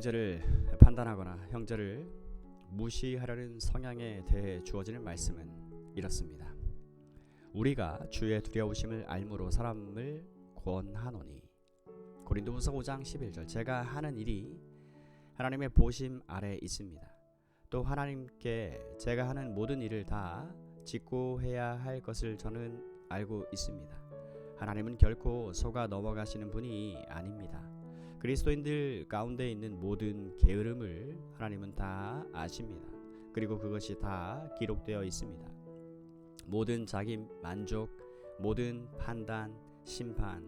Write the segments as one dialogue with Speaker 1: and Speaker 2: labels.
Speaker 1: 형제를 판단하거나 형제를 무시하려는 성향에 대해 주어지는 말씀은 이렇습니다. 우리가 주의 두려우심을 알므로 사람을 권하노니 고린도후서 5장 11절 제가 하는 일이 하나님의 보심 아래 있습니다. 또 하나님께 제가 하는 모든 일을 다 짓고 해야 할 것을 저는 알고 있습니다. 하나님은 결코 속아 넘어가시는 분이 아닙니다. 그리스도인들 가운데 있는 모든 게으름을 하나님은 다 아십니다. 그리고 그것이 다 기록되어 있습니다. 모든 자기 만족, 모든 판단, 심판,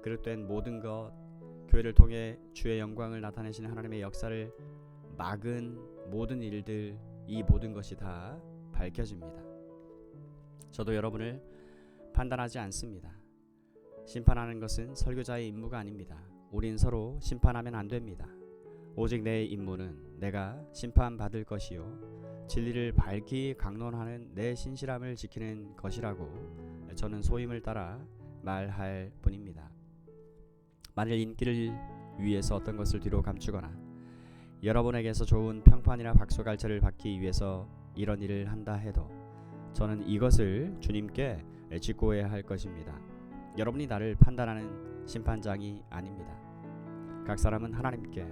Speaker 1: 그릇된 모든 것, 교회를 통해 주의 영광을 나타내시는 하나님의 역사를 막은 모든 일들, 이 모든 것이 다 밝혀집니다. 저도 여러분을 판단하지 않습니다. 심판하는 것은 설교자의 임무가 아닙니다. 우린 서로 심판하면 안 됩니다. 오직 내 임무는 내가 심판받을 것이요 진리를 밝히 강론하는 내 신실함을 지키는 것이라고 저는 소임을 따라 말할 뿐입니다. 만일 인기를 위해서 어떤 것을 뒤로 감추거나 여러분에게서 좋은 평판이나 박수갈채를 받기 위해서 이런 일을 한다 해도 저는 이것을 주님께 직고해야 할 것입니다. 여러분이 나를 판단하는 심판장이 아닙니다. 각 사람은 하나님께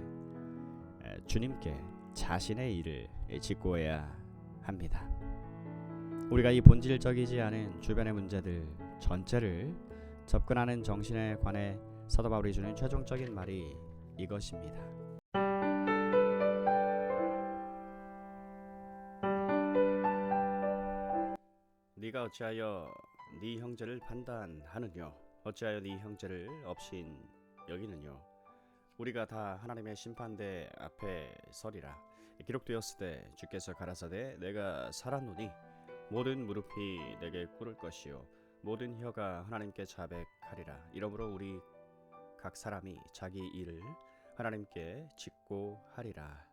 Speaker 1: 주님께 자신의 일을 직고해야 합니다. 우리가 이 본질적이지 않은 주변의 문제들 전체를 접근하는 정신에 관해 사도 바울이 주는 최종적인 말이 이것입니다. 네가 어찌하여 네 형제를 판단하느뇨? 어찌하여 네 형제를 업신 여기느뇨? 우리가 다 하나님의 심판대 앞에 서리라. 기록되었을 때 주께서 가라사대 내가 살았노니 모든 무릎이 내게 꿇을 것이요 모든 혀가 하나님께 자백하리라. 이러므로 우리 각 사람이 자기 일을 하나님께 짓고 하리라.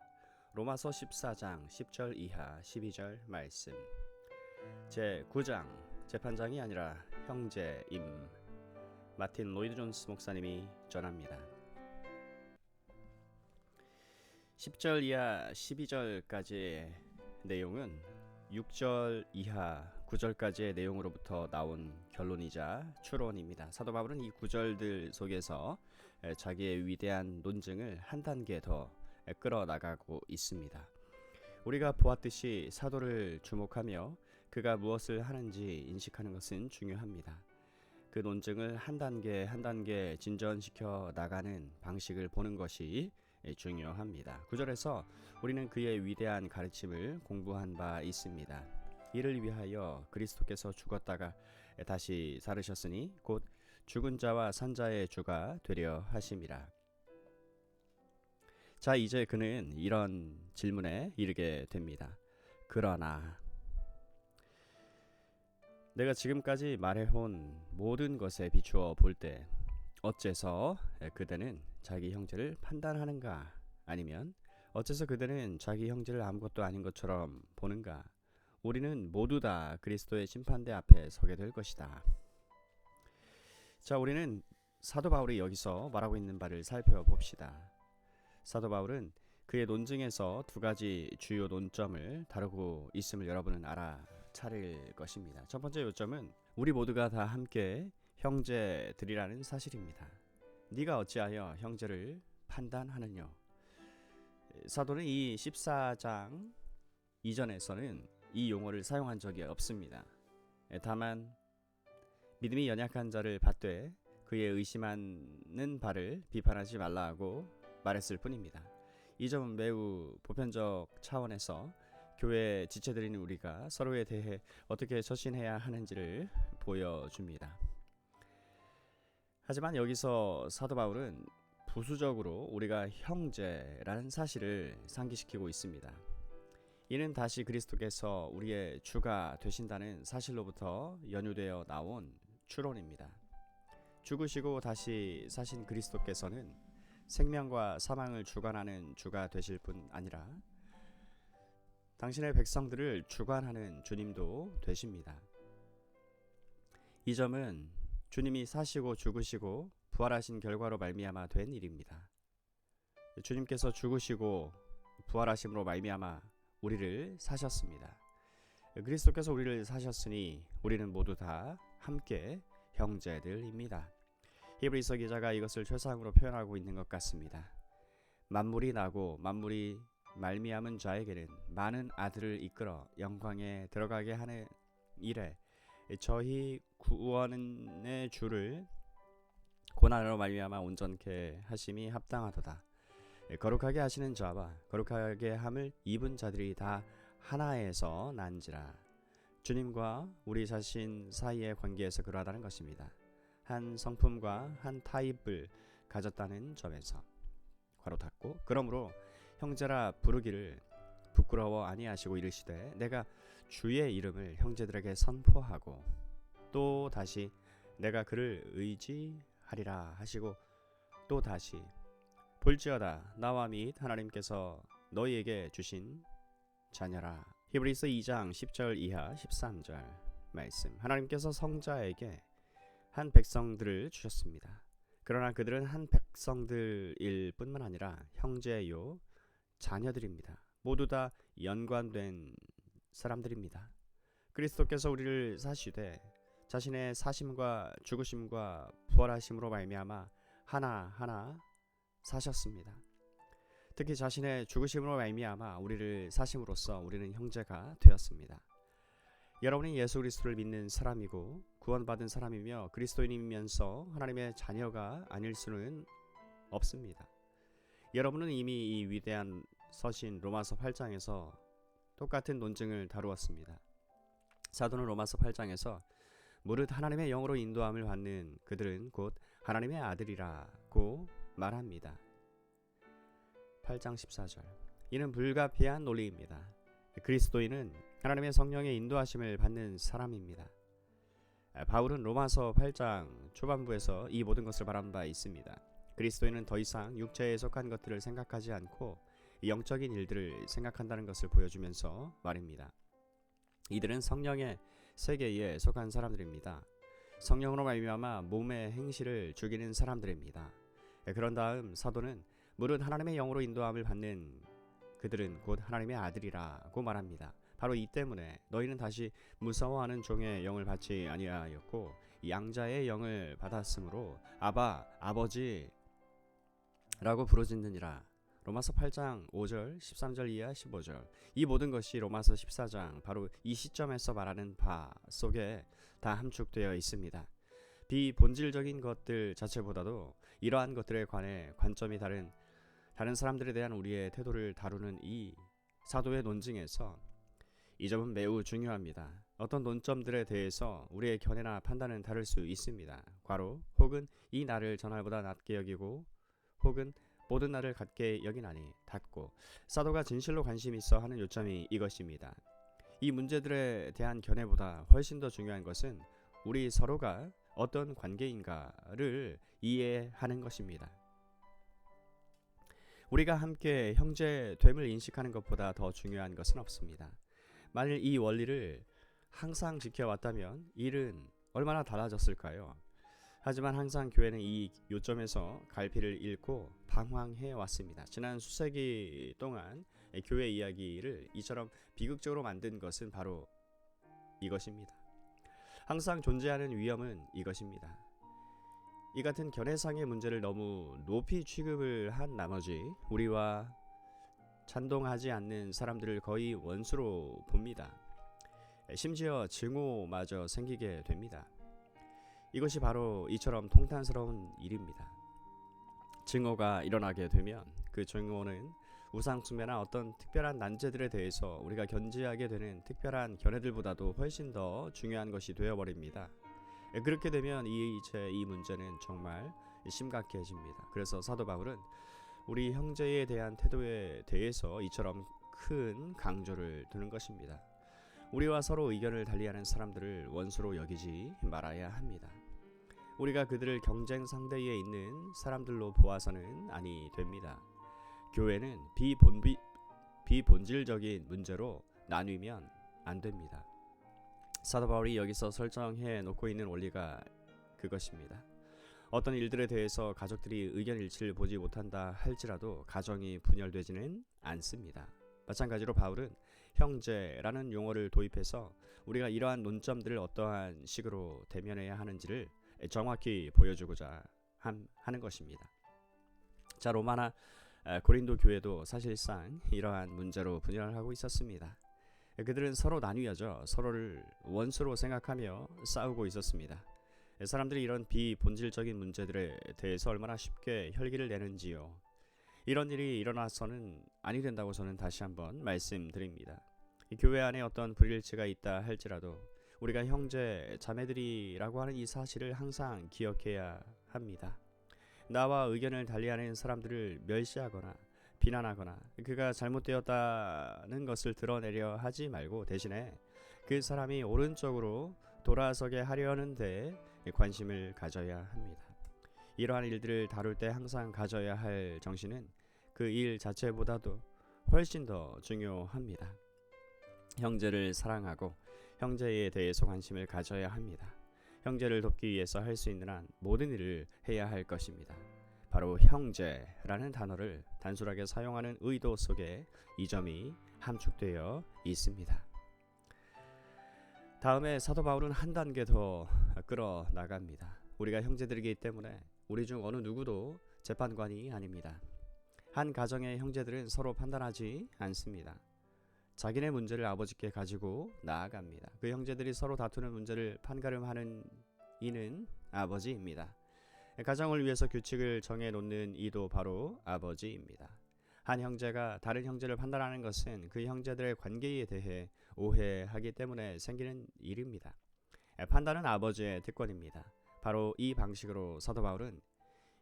Speaker 1: 로마서 14장 10절 이하 12절 말씀. 제 9장 재판장이 아니라 형제임 마틴 로이드 존스 목사님이 전합니다. 10절 이하 12절까지의 내용은 6절 이하 9절까지의 내용으로부터 나온 결론이자 추론입니다. 사도 바울은 이 구절들 속에서 자기의 위대한 논증을 한 단계 더 끌어나가고 있습니다. 우리가 보았듯이 사도를 주목하며 그가 무엇을 하는지 인식하는 것은 중요합니다. 그 논증을 한 단계 한 단계 진전시켜 나가는 방식을 보는 것이 중요합니다. 구절에서 우리는 그의 위대한 가르침을 공부한 바 있습니다. 이를 위하여 그리스도께서 죽었다가 다시 살으셨으니 곧 죽은 자와 산 자의 주가 되려 하심이라. 자, 이제 그는 이런 질문에 이르게 됩니다. 그러나 내가 지금까지 말해온 모든 것에 비추어 볼 때 어째서 그대는 자기 형제를 판단하는가 아니면 어째서 그대는 자기 형제를 아무것도 아닌 것처럼 보는가 우리는 모두 다 그리스도의 심판대 앞에 서게 될 것이다. 자, 우리는 사도 바울이 여기서 말하고 있는 바를 살펴봅시다. 사도 바울은 그의 논증에서 두 가지 주요 논점을 다루고 있음을 여러분은 알아 차릴 것입니다. 첫 번째 요점은 우리 모두가 다 함께 형제들이라는 사실입니다. 네가 어찌하여 형제를 판단하느냐? 사도는 이 14장 이전에서는 이 용어를 사용한 적이 없습니다. 다만 믿음이 연약한 자를 받되 그의 의심하는 바를 비판하지 말라고 말했을 뿐입니다. 이 점은 매우 보편적 차원에서 교회 지체들인 우리가 서로에 대해 어떻게 처신해야 하는지를 보여줍니다. 하지만 여기서 사도 바울은 부수적으로 우리가 형제라는 사실을 상기시키고 있습니다. 이는 다시 그리스도께서 우리의 주가 되신다는 사실로부터 연유되어 나온 추론입니다. 죽으시고 다시 사신 그리스도께서는 생명과 사망을 주관하는 주가 되실 뿐 아니라 당신의 백성들을 주관하는 주님도 되십니다. 이 점은 주님이 사시고 죽으시고 부활하신 결과로 말미암아 된 일입니다. 주님께서 죽으시고 부활하심으로 말미암아 우리를 사셨습니다. 그리스도께서 우리를 사셨으니 우리는 모두 다 함께 형제들입니다. 히브리서 기자가 이것을 최상으로 표현하고 있는 것 같습니다. 만물이 나고 만물이 말미암은 자에게는 많은 아들을 이끌어 영광에 들어가게 하는 일에 저희 구원의 주를 고난으로 말미암아 온전케 하심이 합당하도다. 거룩하게 하시는 자와 거룩하게 함을 입은 자들이 다 하나에서 난지라. 주님과 우리 자신 사이의 관계에서 그러하다는 것입니다. 한 성품과 한 타입을 가졌다는 점에서 괄호 닫고 그러므로 형제라 부르기를 부끄러워 아니하시고 이르시되 내가 주의 이름을 형제들에게 선포하고 또 다시 내가 그를 의지하리라 하시고 또 다시 볼지어다 나와 및 하나님께서 너희에게 주신 자녀라 히브리서 2장 10절 이하 13절 말씀 하나님께서 성자에게 한 백성들을 주셨습니다. 그러나 그들은 한 백성들일 뿐만 아니라 형제요 자녀들입니다. 모두 다 연관된 사람들입니다. 그리스도께서 우리를 사시되 자신의 사심과 죽으심과 부활하심으로 말미암아 하나하나 사셨습니다. 특히 자신의 죽으심으로 말미암아 우리를 사심으로써 우리는 형제가 되었습니다. 여러분이 예수 그리스도를 믿는 사람이고 구원받은 사람이며 그리스도인이면서 하나님의 자녀가 아닐 수는 없습니다. 여러분은 이미 이 위대한 서신 로마서 8장에서 똑같은 논증을 다루었습니다. 사도는 로마서 8장에서 무릇 하나님의 영으로 인도함을 받는 그들은 곧 하나님의 아들이라고 말합니다. 8장 14절. 이는 불가피한 논리입니다. 그리스도인은 하나님의 성령의 인도하심을 받는 사람입니다. 바울은 로마서 8장 초반부에서 이 모든 것을 말한 바 있습니다. 그리스도인은 더 이상 육체에 속한 것들을 생각하지 않고 영적인 일들을 생각한다는 것을 보여주면서 말입니다. 이들은 성령의 세계에 속한 사람들입니다. 성령으로 말미암아 몸의 행실을 죽이는 사람들입니다. 그런 다음 사도는 무릇 하나님의 영으로 인도함을 받는 그들은 곧 하나님의 아들이라고 말합니다. 바로 이 때문에 너희는 다시 무서워하는 종의 영을 받지 아니하였고 양자의 영을 받았으므로 아바 아버지라고 부르짖느니라. 로마서 8장 5절, 13절 이하 15절. 이 모든 것이 로마서 14장 바로 이 시점에서 말하는 바 속에 다 함축되어 있습니다. 비본질적인 것들 자체보다도 이러한 것들에 관해 관점이 다른 다른 사람들에 대한 우리의 태도를 다루는 이 사도의 논증에서 이 점은 매우 중요합니다. 어떤 논점들에 대해서 우리의 견해나 판단은 다를 수 있습니다. 과로 혹은 이 나를 전날보다 낮게 여기고 혹은 모든 날을 같게 여기나니 닫고 사도가 진실로 관심 있어 하는 요점이 이것입니다. 이 문제들에 대한 견해보다 훨씬 더 중요한 것은 우리 서로가 어떤 관계인가를 이해하는 것입니다. 우리가 함께 형제됨을 인식하는 것보다 더 중요한 것은 없습니다. 만일 이 원리를 항상 지켜왔다면 일은 얼마나 달라졌을까요? 하지만 항상 교회는 이 요점에서 갈피를 잃고 방황해 왔습니다. 지난 수세기 동안 교회 이야기를 이처럼 비극적으로 만든 것은 바로 이것입니다. 항상 존재하는 위험은 이것입니다. 이 같은 견해상의 문제를 너무 높이 취급을 한 나머지 우리와 찬동하지 않는 사람들을 거의 원수로 봅니다. 심지어 증오마저 생기게 됩니다. 이것이 바로 이처럼 통탄스러운 일입니다. 증오가 일어나게 되면 그 증오는 우상숭배나 어떤 특별한 난제들에 대해서 우리가 견지하게 되는 특별한 견해들보다도 훨씬 더 중요한 것이 되어버립니다. 그렇게 되면 이제 이 문제는 정말 심각해집니다. 그래서 사도 바울은 우리 형제에 대한 태도에 대해서 이처럼 큰 강조를 두는 것입니다. 우리와 서로 의견을 달리하는 사람들을 원수로 여기지 말아야 합니다. 우리가 그들을 경쟁 상대에 있는 사람들로 보아서는 아니 됩니다. 교회는 비본비 비본질적인 문제로 나뉘면 안 됩니다. 사도 바울이 여기서 설정해 놓고 있는 원리가 그것입니다. 어떤 일들에 대해서 가족들이 의견 일치를 보지 못한다 할지라도 가정이 분열되지는 않습니다. 마찬가지로 바울은 형제라는 용어를 도입해서 우리가 이러한 논점들을 어떠한 식으로 대면해야 하는지를 정확히 보여주고자 함, 하는 것입니다. 자 로마나 아, 고린도 교회도 사실상 이러한 문제로 분열을 하고 있었습니다. 그들은 서로 나뉘어져 서로를 원수로 생각하며 싸우고 있었습니다. 사람들이 이런 비본질적인 문제들에 대해서 얼마나 쉽게 혈기를 내는지요. 이런 일이 일어나서는 아니 된다고 저는 다시 한번 말씀드립니다. 이 교회 안에 어떤 불일치가 있다 할지라도 우리가 형제 자매들이라고 하는 이 사실을 항상 기억해야 합니다. 나와 의견을 달리하는 사람들을 멸시하거나 비난하거나 그가 잘못되었다는 것을 드러내려 하지 말고 대신에 그 사람이 오른쪽으로 돌아서게 하려는데 관심을 가져야 합니다. 이러한 일들을 다룰 때 항상 가져야 할 정신은 그 일 자체보다도 훨씬 더 중요합니다. 형제를 사랑하고 형제에 대해서 관심을 가져야 합니다. 형제를 돕기 위해서 할 수 있는 한 모든 일을 해야 할 것입니다. 바로 형제라는 단어를 단순하게 사용하는 의도 속에 이 점이 함축되어 있습니다. 다음에 사도 바울은 한 단계 더 끌어 나갑니다. 우리가 형제들이기 때문에 우리 중 어느 누구도 재판관이 아닙니다. 한 가정의 형제들은 서로 판단하지 않습니다. 자기네 문제를 아버지께 가지고 나아갑니다. 그 형제들이 서로 다투는 문제를 판가름하는 이는 아버지입니다. 가정을 위해서 규칙을 정해 놓는 이도 바로 아버지입니다. 한 형제가 다른 형제를 판단하는 것은 그 형제들의 관계에 대해 오해하기 때문에 생기는 일입니다. 판단은 아버지의 특권입니다. 바로 이 방식으로 사도 바울은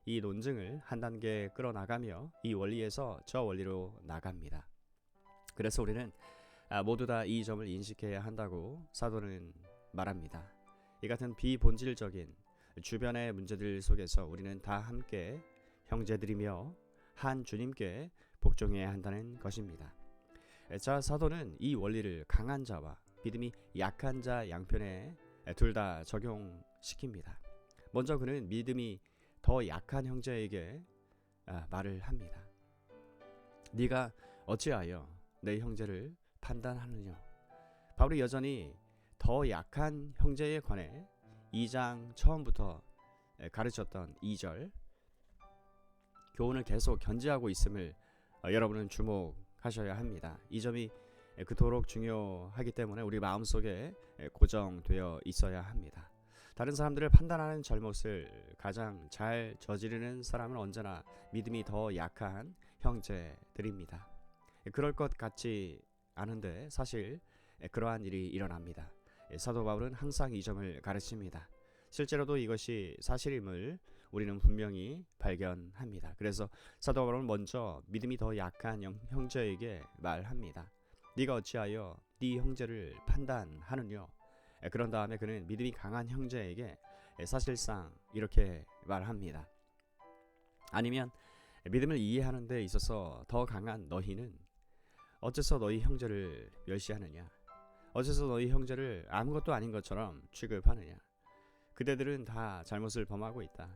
Speaker 1: 이 논증을 한 단계 끌어나가며 이 원리에서 저 원리로 나갑니다. 그래서 우리는 아, 모두 다 이 점을 인식해야 한다고 사도는 말합니다. 이 같은 비본질적인 주변의 문제들 속에서 우리는 다 함께 형제들이며 한 주님께 복종해야 한다는 것입니다. 자 사도는 이 원리를 강한 자와 믿음이 약한 자 양편에 둘 다 적용시킵니다. 먼저 그는 믿음이 더 약한 형제에게 아, 말을 합니다. 네가 어찌하여 내 형제를 판단하느냐? 바울이 여전히 더 약한 형제에 관해 2장 처음부터 가르쳤던 2절 교훈을 계속 견지하고 있음을 어, 여러분은 주목하셔야 합니다. 이 점이 그토록 중요하기 때문에 우리 마음속에 고정되어 있어야 합니다. 다른 사람들을 판단하는 잘못을 가장 잘 저지르는 사람은 언제나 믿음이 더 약한 형제들입니다. 그럴 것 같지 않은데 사실 그러한 일이 일어납니다. 사도 바울은 항상 이 점을 가르칩니다. 실제로도 이것이 사실임을 우리는 분명히 발견합니다. 그래서 사도 바울은 먼저 믿음이 더 약한 형제에게 말합니다. 네가 어찌하여 네 형제를 판단하느냐? 그런 다음에 그는 믿음이 강한 형제에게 사실상 이렇게 말합니다. 아니면 믿음을 이해하는 데 있어서 더 강한 너희는 어째서 너희 형제를 멸시하느냐? 어째서 너희 형제를 아무것도 아닌 것처럼 취급하느냐? 그대들은 다 잘못을 범하고 있다.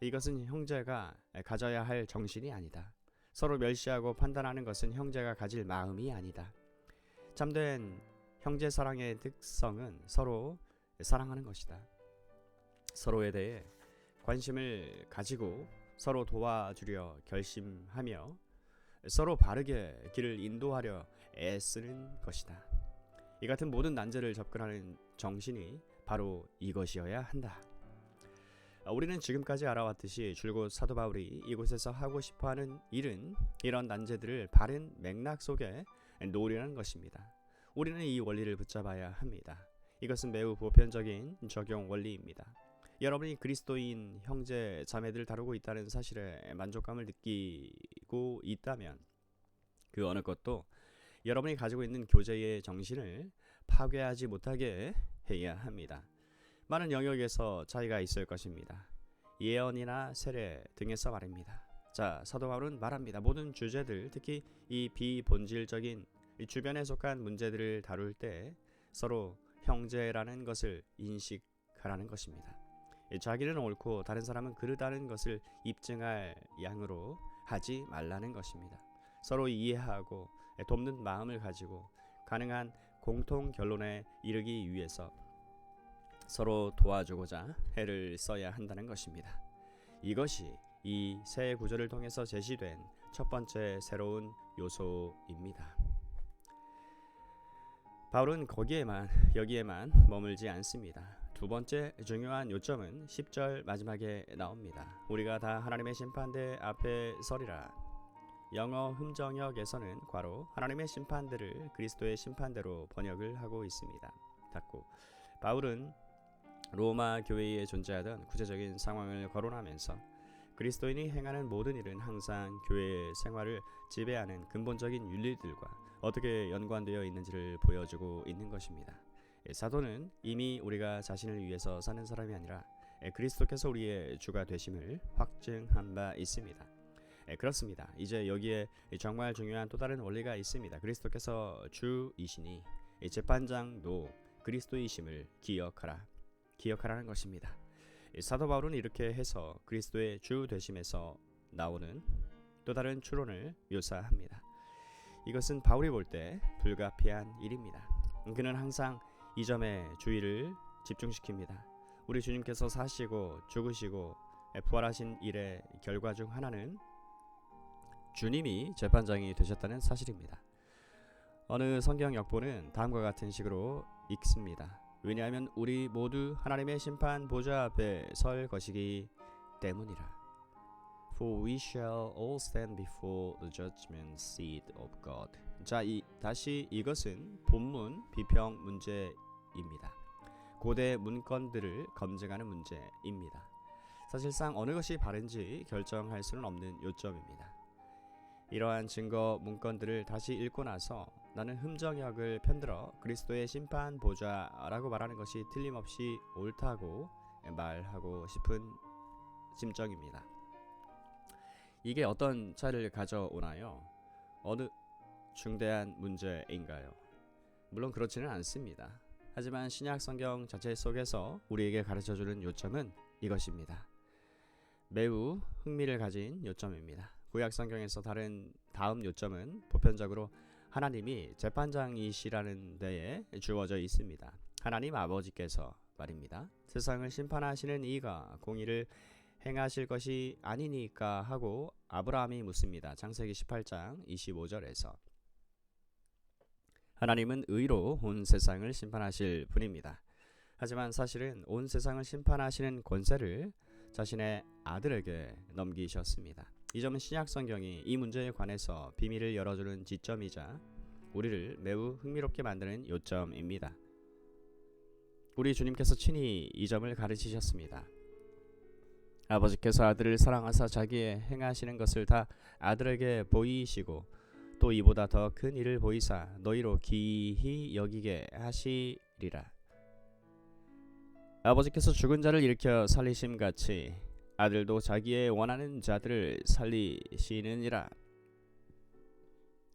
Speaker 1: 이것은 형제가 가져야 할 정신이 아니다. 서로 멸시하고 판단하는 것은 형제가 가질 마음이 아니다. 참된 형제 사랑의 특성은 서로 사랑하는 것이다. 서로에 대해 관심을 가지고 서로 도와주려 결심하며 서로 바르게 길을 인도하려 애쓰는 것이다. 이 같은 모든 난제를 접근하는 정신이 바로 이것이어야 한다. 우리는 지금까지 알아왔듯이 줄곧 사도 바울이 이곳에서 하고 싶어 하는 일은 이런 난제들을 바른 맥락 속에 놓으려는 것입니다. 우리는 이 원리를 붙잡아야 합니다. 이것은 매우 보편적인 적용 원리입니다. 여러분이 그리스도인 형제 자매들 다루고 있다는 사실에 만족감을 느끼고 있다면 그 어느 것도 여러분이 가지고 있는 교제의 정신을 파괴하지 못하게 해야 합니다. 많은 영역에서 차이가 있을 것입니다. 예언이나 세례 등에서 말입니다. 자, 사도 바울은 말합니다. 모든 주제들, 특히 이 비본질적인 이 주변에 속한 문제들을 다룰 때 서로 형제라는 것을 인식하라는 것입니다. 예, 자기는 옳고 다른 사람은 그르다는 것을 입증할 양으로 하지 말라는 것입니다. 서로 이해하고 예, 돕는 마음을 가지고 가능한 공통 결론에 이르기 위해서 서로 도와주고자 애를 써야 한다는 것입니다. 이것이 이 새 구절을 통해서 제시된 첫 번째 새로운 요소입니다. 바울은 거기에만 여기에만 머물지 않습니다. 두 번째 중요한 요점은 10절 마지막에 나옵니다. 우리가 다 하나님의 심판대 앞에 서리라. 영어 흠정역에서는 괄호 하나님의 심판대를 그리스도의 심판대로 번역을 하고 있습니다. 닫고 바울은 로마 교회에 존재하던 구체적인 상황을 거론하면서 그리스도인이 행하는 모든 일은 항상 교회의 생활을 지배하는 근본적인 윤리들과 어떻게 연관되어 있는지를 보여주고 있는 것입니다. 예, 사도는 이미 우리가 자신을 위해서 사는 사람이 아니라 예, 그리스도께서 우리의 주가 되심을 확증한 바 있습니다. 예, 그렇습니다. 이제 여기에 정말 중요한 또 다른 원리가 있습니다. 그리스도께서 주이시니 재판장도 그리스도이심을 기억하라. 기억하라는 것입니다. 사도 바울은 이렇게 해서 그리스도의 주 되심에서 나오는 또 다른 추론을 묘사합니다. 이것은 바울이 볼 때 불가피한 일입니다. 그는 항상 이 점에 주의를 집중시킵니다. 우리 주님께서 사시고 죽으시고 부활하신 일의 결과 중 하나는 주님이 재판장이 되셨다는 사실입니다. 어느 성경 역보는 다음과 같은 식으로 읽습니다. 왜냐하면 우리 모두 하나님의 심판 보좌 앞에 설 것이기 때문이라. For we shall all stand before the judgment seat of God. 자, 이 다시 이것은 본문 비평 문제 입니다. 고대 문건들을 검증하는 문제입니다. 사실상 어느 것이 바른지 결정할 수는 없는 요점입니다. 이러한 증거 문건들을 다시 읽고 나서 나는 흠정역을 편들어 그리스도의 심판 보좌라고 말하는 것이 틀림없이 옳다고 말하고 싶은 심정입니다. 이게 어떤 차이를 가져오나요? 어느 중대한 문제인가요? 물론 그렇지는 않습니다. 하지만 신약 성경 자체 속에서 우리에게 가르쳐 주는 요점은 이것입니다. 매우 흥미를 가진 요점입니다. 구약 성경에서 다른 다음 요점은 보편적으로 하나님이 재판장이시라는 데에 주어져 있습니다. 하나님 아버지께서 말입니다. 세상을 심판하시는 이가 공의를 행하실 것이 아니니까 하고 아브라함이 묻습니다. 창세기 18장 25절에서 하나님은 의로 온 세상을 심판하실 분입니다. 하지만 사실은 온 세상을 심판하시는 권세를 자신의 아들에게 넘기셨습니다. 이 점은 신약 성경이 이 문제에 관해서 비밀을 열어주는 지점이자 우리를 매우 흥미롭게 만드는 요점입니다. 우리 주님께서 친히 이 점을 가르치셨습니다. 아버지께서 아들을 사랑하사 자기의 행하시는 것을 다 아들에게 보이시고 또 이보다 더 큰 일을 보이사 너희로 기히 여기게 하시리라. 아버지께서 죽은 자를 일으켜 살리심 같이 아들도 자기의 원하는 자들을 살리시느니라.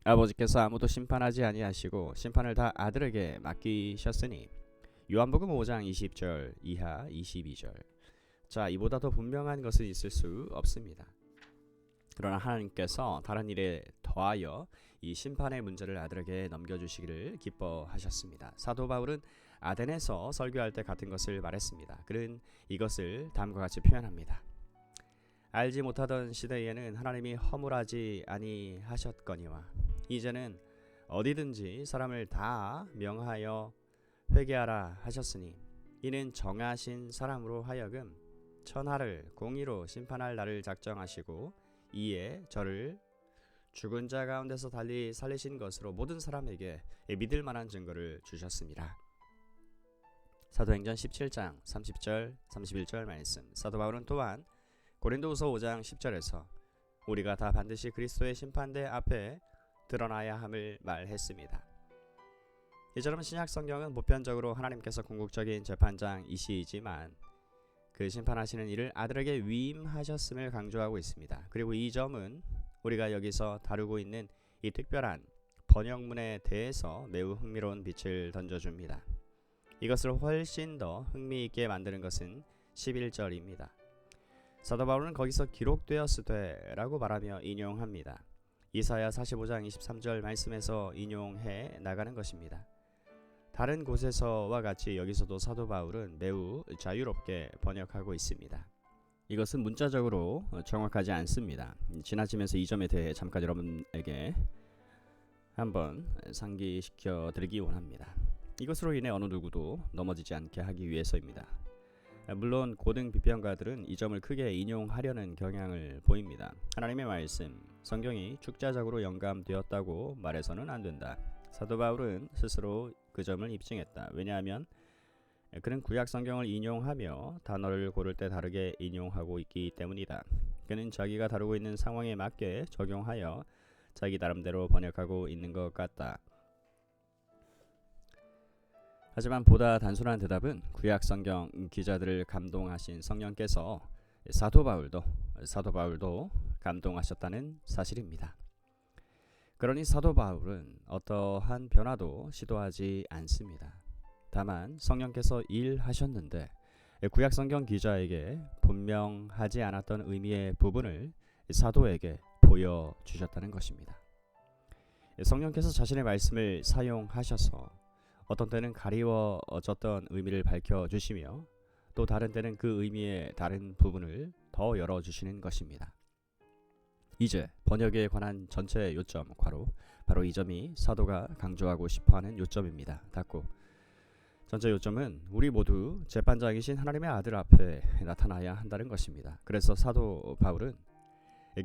Speaker 1: 아버지께서 아무도 심판하지 아니하시고 심판을 다 아들에게 맡기셨으니 요한복음 5장 20절 이하 22절. 자, 이보다 더 분명한 것은 있을 수 없습니다. 그러나 하나님께서 다른 일에 더하여 이 심판의 문제를 아들에게 넘겨주시기를 기뻐하셨습니다. 사도 바울은 아덴에서 설교할 때 같은 것을 말했습니다. 그는 이것을 다음과 같이 표현합니다. 알지 못하던 시대에는 하나님이 허물하지 아니하셨거니와 이제는 어디든지 사람을 다 명하여 회개하라 하셨으니 이는 정하신 사람으로 하여금 천하를 공의로 심판할 날을 작정하시고 이에 저를 죽은 자 가운데서 달리 살리신 것으로 모든 사람에게 믿을 만한 증거를 주셨습니다. 사도행전 17장 30절 31절 말씀 사도 바울은 또한 고린도후서 5장 10절에서 우리가 다 반드시 그리스도의 심판대 앞에 드러나야 함을 말했습니다. 이처럼 신약 성경은 보편적으로 하나님께서 궁극적인 재판장이시지만 그 심판하시는 일을 아들에게 위임하셨음을 강조하고 있습니다. 그리고 이 점은 우리가 여기서 다루고 있는 이 특별한 번역문에 대해서 매우 흥미로운 빛을 던져줍니다. 이것을 훨씬 더 흥미있게 만드는 것은 11절입니다. 사도 바울은 거기서 기록되었으되라고 말하며 인용합니다. 이사야 45장 23절 말씀에서 인용해 나가는 것입니다. 다른 곳에서와 같이 여기서도 사도 바울은 매우 자유롭게 번역하고 있습니다. 이것은 문자적으로 정확하지 않습니다. 지나치면서 이 점에 대해 잠깐 여러분에게 한번 상기시켜 드리기 원합니다. 이것으로 인해 어느 누구도 넘어지지 않게 하기 위해서입니다. 물론 고등 비평가들은 이 점을 크게 인용하려는 경향을 보입니다. 하나님의 말씀, 성경이 축자적으로 영감되었다고 말해서는 안 된다. 사도 바울은 스스로 그 점을 입증했다. 왜냐하면 그는 구약 성경을 인용하며 단어를 고를 때 다르게 인용하고 있기 때문이다. 그는 자기가 다루고 있는 상황에 맞게 적용하여 자기 나름대로 번역하고 있는 것 같다. 하지만 보다 단순한 대답은 구약 성경 기자들을 감동하신 성령께서 사도 바울도 사도 바울도 감동하셨다는 사실입니다. 그러니 사도 바울은 어떠한 변화도 시도하지 않습니다. 다만 성령께서 일하셨는데 구약 성경 기자에게 분명하지 않았던 의미의 부분을 사도에게 보여 주셨다는 것입니다. 성령께서 자신의 말씀을 사용하셔서 어떤 때는 가리워졌던 의미를 밝혀 주시며 또 다른 때는 그 의미의 다른 부분을 더 열어 주시는 것입니다. 이제 번역에 관한 전체 요점 괄호 바로 이 점이 사도가 강조하고 싶어하는 요점입니다. 닫고 전체 요점은 우리 모두 재판장이신 하나님의 아들 앞에 나타나야 한다는 것입니다. 그래서 사도 바울은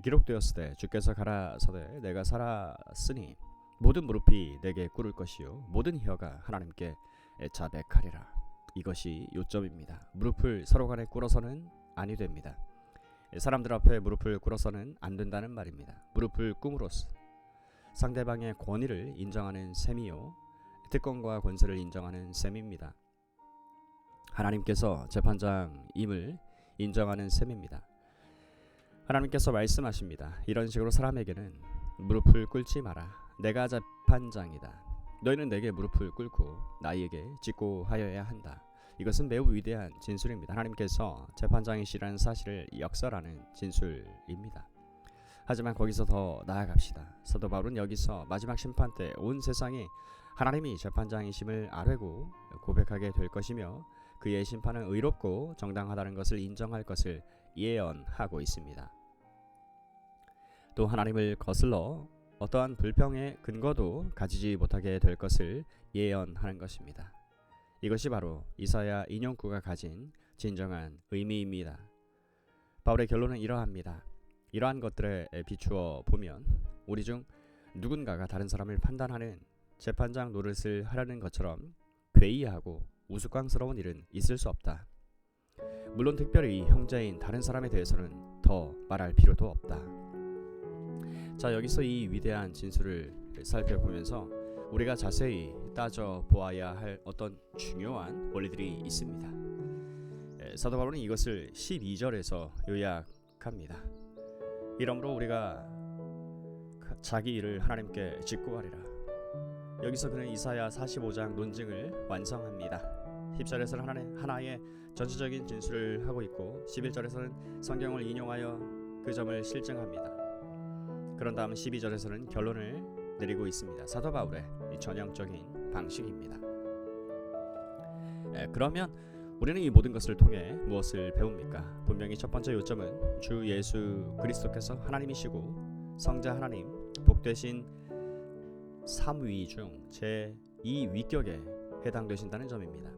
Speaker 1: 기록되었을 때 주께서 가라서되 내가 살았으니 모든 무릎이 내게 꿇을 것이요 모든 혀가 하나님께 자백하리라. 이것이 요점입니다. 무릎을 서로 간에 꿇어서는 아니 됩니다. 사람들 앞에 무릎을 꿇어서는 안 된다는 말입니다. 무릎을 꿇음으로써 상대방의 권위를 인정하는 셈이요 특권과 권세를 인정하는 셈입니다. 하나님께서 재판장임을 인정하는 셈입니다. 하나님께서 말씀하십니다. 이런 식으로 사람에게는 무릎을 꿇지 마라. 내가 재판장이다. 너희는 내게 무릎을 꿇고 나에게 직고하여야 한다. 이것은 매우 위대한 진술입니다. 하나님께서 재판장이시라는 사실을 역설하는 진술입니다. 하지만 거기서 더 나아갑시다. 사도 바울은 여기서 마지막 심판 때 온 세상이 하나님이 재판장이심을 아뢰고 고백하게 될 것이며 그의 심판은 의롭고 정당하다는 것을 인정할 것을 예언하고 있습니다. 또 하나님을 거슬러 어떠한 불평의 근거도 가지지 못하게 될 것을 예언하는 것입니다. 이것이 바로 이사야 인용구가 가진 진정한 의미입니다. 바울의 결론은 이러합니다. 이러한 것들에 비추어 보면 우리 중 누군가가 다른 사람을 판단하는 재판장 노릇을 하려는 것처럼 괴이하고 우스꽝스러운 일은 있을 수 없다. 물론 특별히 형제인 다른 사람에 대해서는 더 말할 필요도 없다. 자 여기서 이 위대한 진술을 살펴보면서 우리가 자세히 따져 보아야 할 어떤 중요한 원리들이 있습니다. 사도 바울은 이것을 12절에서 요약합니다. 이러므로 우리가 자기 일을 하나님께 직구하리라. 여기서 그는 이사야 45장 논증을 완성합니다. 10절에서는 하나의, 하나의 전체적인 진술을 하고 있고 11절에서는 성경을 인용하여 그 점을 실증합니다. 그런 다음 12절에서는 결론을 내리고 있습니다. 사도 바울의 전형적인 방식입니다. 에, 그러면 우리는 이 모든 것을 통해 무엇을 배웁니까? 분명히 첫 번째 요점은 주 예수 그리스도께서 하나님이시고 성자 하나님 복되신 삼위 중 제2 위격에 해당되신다는 점입니다.